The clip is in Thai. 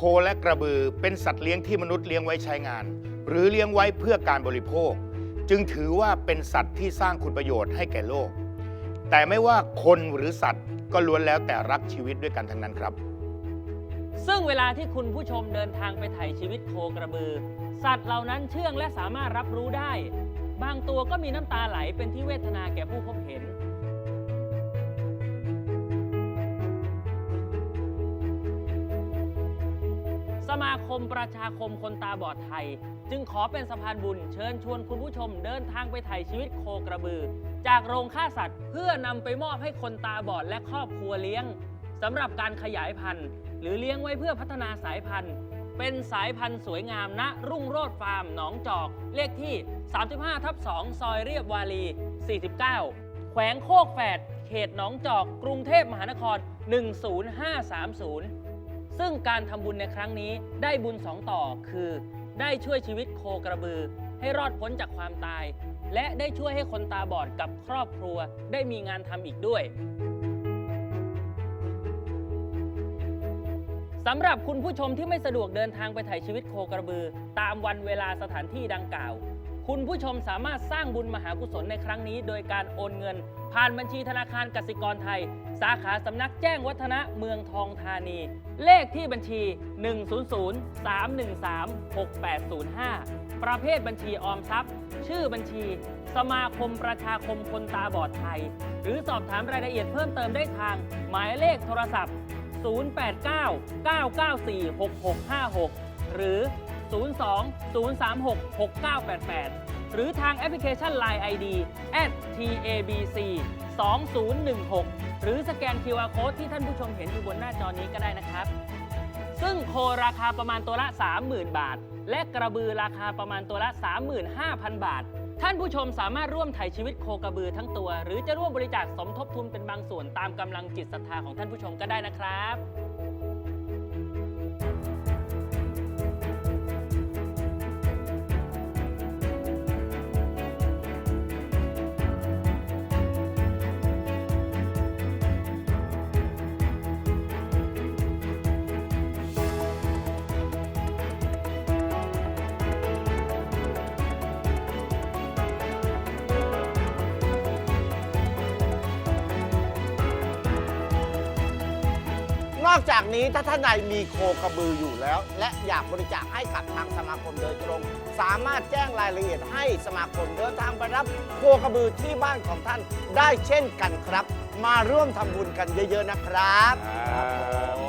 คและกระบือเป็นสัตว์เลี้ยงที่มนุษย์เลี้ยงไว้ใช้งาน หรือเลี้ยงไว้เพื่อการบริโภค จึงถือว่าเป็นสัตว์ที่สร้างคุณประโยชน์ให้แก่โลก แต่ไม่ว่าคนหรือสัตว์ก็ล้วนแล้วแต่รักชีวิตด้วยกันทั้งนั้นครับ ซึ่งเวลาที่คุณผู้ชมเดินทางไปถ่ายชีวิตโคกระบือ สัตว์เหล่านั้นเชื่องและสามารถรับรู้ได้ บางตัวก็มีน้ำตาไหลเป็นที่เวทนาแก่ผู้พบเห็น สมาคมประชาคมคนตาบอดไทย จึงขอเป็นสะพานบุญเชิญชวนคุณผู้ชมเดินทางไปถ่ายชีวิตโคกระบือ จากโรงฆ่าสัตว์ เพื่อนำไปมอบให้คนตาบอดและครอบครัวเลี้ยงสำหรับการขยายพันธุ์ หรือเลี้ยงไว้เพื่อพัฒนาสายพันธุ์ เป็นสายพันธุ์สวยงามณรุ่งโรจน์ฟาร์มหนองจอก เลขที่ 35ทับ2ซอยเรียบวารี 49 แขวงโคกแฝดเขตหนองจอก กรุงเทพมหานคร 10530 ซึ่งการทำบุญในครั้งนี้ได้บุญสองต่อคือ ได้ช่วยชีวิตโคกระบือ ให้รอดพ้นจากความตาย และได้ช่วยให้คนตาบอดกับครอบครัวได้มีงานทำอีกด้วยสำหรับคุณผู้ชมที่ไม่สะดวกเดินทางไปถ่ายชีวิตโคกระบือ ตามวันเวลาสถานที่ดังกล่าว คุณผู้ชมสามารถสร้างบุญมหากุศลในครั้งนี้ โดยการโอนเงิน ผ่านบัญชีธนาคารกสิกรไทย สาขาสำนักแจ้งวัฒนะเมืองทองธานี เลขที่บัญชี 100 313 6805 ประเภทบัญชีออมทรัพย์ ชื่อบัญชี สมาคมประชาคมคนตาบอดไทย หรือสอบถามรายละเอียดเพิ่มเติมได้ทาง หมายเลขโทรศัพท์ 089 994 6656 หรือ 02 036 6988 หรือทางแอปพลิเคชัน Line ID @tabc 2016 หรือสแกน QR Code ที่ท่านผู้ชมเห็นอยู่บนหน้าจอนี้ก็ได้นะครับ ซึ่งโคราคาประมาณตัวละ 30,000 บาท และกระบือราคาประมาณตัวละ 35,000 บาท ท่านผู้ชมสามารถร่วมถ่ายชีวิตโคกระบือทั้งตัว หรือจะร่วมบริจาคสมทบทุนเป็นบางส่วนตามกำลังจิตศรัทธาของท่านผู้ชมก็ได้นะครับ อกจากนี้ถ้าท่านใดมีโคกระบืออยู่แล้ว และอยากบริจาคให้กับทางสมาคมโดยตรง สามารถแจ้งรายละเอียดให้สมาคมเดินทางไปรับโคกระบือที่บ้านของท่านได้เช่นกันครับ มาร่วมทำบุญกันเยอะ ๆนะครับ ครับ